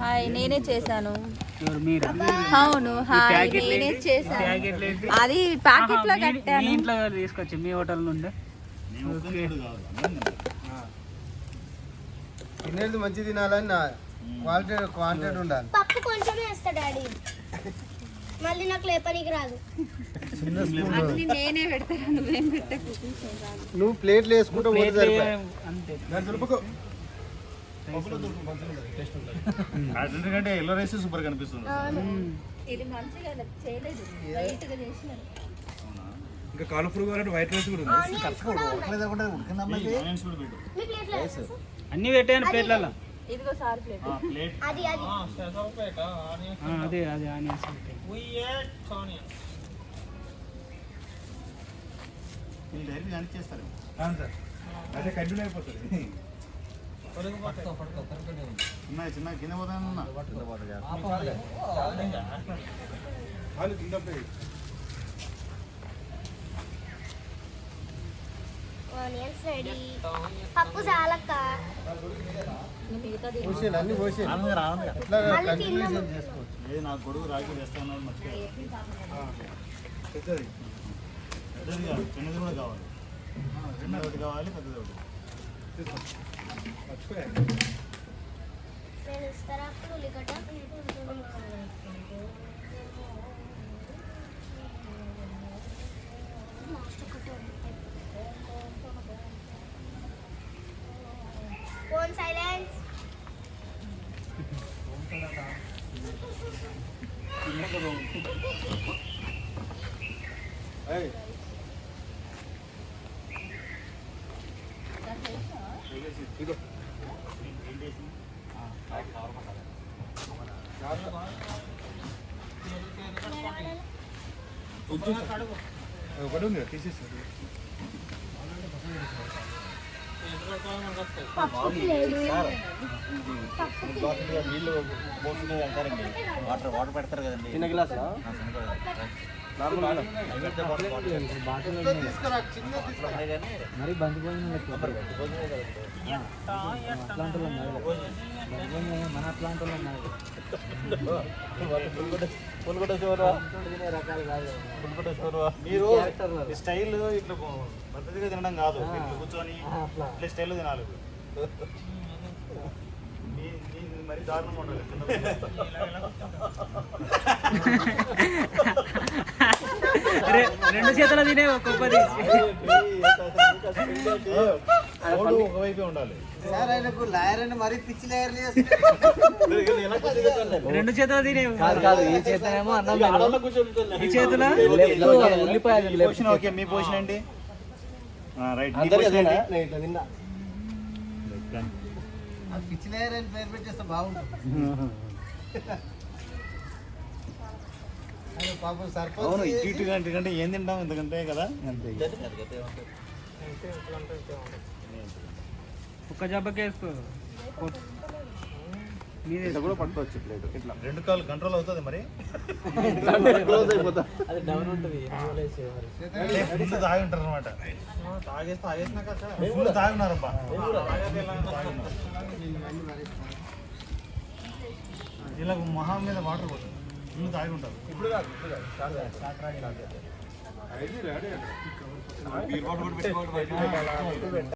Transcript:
Hi నేనే చేశాను. అవును హాయ్ నేనే? చేశాను? అది ప్యాకెట్లో కట్టాను. ఇంట్లో తీసుకొచ్చి మీ హోటల్ నుండి? తినేది మంచి తినాలని నా క్వాలిటీ క్వాంటిటీ ఉండాలి. పప్పు కొంచెమే వేస్తా డాడీ. మళ్ళీ నాకు లేపనికి రాదు. చిన్న స్పూన్. అన్ని నేనే పెడతాను నువ్వేం పెట్టకు నువ్వు ప్లేట్లు వేసుకుంటూ అంతే. ఎందుకంటే ఎల్లో రైస్ సూపర్ కనిపిస్తుంది. ఇది మంచిగా చేయలేదు. లైట్గా చేసినాను ఇంకా కావాలంటే వైట్ రైస్ కూడా ఉంది. మీ ప్లేట్లో వేసేసి. అన్ని పెట్టాను ప్లేట్లలో. ఇదిగో సార్ ప్లేట్. ప్లేట్. అది అది. ఆ, అదే అదే ఆనియన్స్ డైరెక్ట్ కనెక్ట్ చేస్తారు. అదే కంటిన్యూ అయిపోతుంది. చిన్న చిన్న కింద పోతాను వాళ్ళు తిన్నప్పుడు ఆనియన్స్ రెడీ పప్పు చాలక్క అన్ని చేసుకోవచ్చు నాకు గొడుగు రాగి వేస్తాను పెద్దది పెద్దది కాదు చిన్నది కూడా కావాలి చిన్నది ఒకటి కావాలి పెద్దది ఒకటి మర్చిపోయా నేను ఇస్తారా ఒకటి ఉంది తీసేసి నీళ్ళు పోసుకునే అంటారండి. వాటర్ వాటర్ పెడతారు కదండి. చిన్న గ్లాస్. మరి బంతి భోజనం మన అట్లాంటి మీరు స్టైల్ ఇట్లా పద్ధతిగా తినడం కాదు. కూర్చొని ఇట్లా స్టైల్ తినాలి. మరి దారుణంగా ఉండాలి. రెండు చేతుల తినే లాయర్ రెండు చేతుల తినే కాదు ఈ చేతనేమో అన్నం ఈ చేతుల? ఉల్లిపాయలు పొజిషన్ ఓకే మీ పొజిషన్ ఏంటి? రైట్ మీ అందరూ పొజిషన్ అదేనా? ఏంటి? నేను ఇట్లా తిన్నా పిచ్చి లాయర్ అని పేరు పెట్టేస్తే బాగుంటుంది. పాపం అవును సర్పంచ్ ఇటు ఇటు కంటే కంటే ఏం తింటాం ఎందుకంటే కదా? ఒక్క జబ్బకే వేసుకో. మీదే కూడా పట్టుకోవచ్చు ప్లేట్ ఇట్లా. రెండు కాళ్ళు కంట్రోల్ అవుతుంది మరి. క్లోజ్ అయిపోతా. ముందు తాగి ఉంటారు అనమాట ఫుల్ తాగి ఉన్నారబ్బా ఇలా మొహం మీద వాటర్ పోతుంది. ముందు తాగి ఉంటారు. ఇప్పుడు కాదు ఇప్పుడు కాదు. స్టార్ట్ రాయి, స్టార్ట్ చేయాలి. రెడీ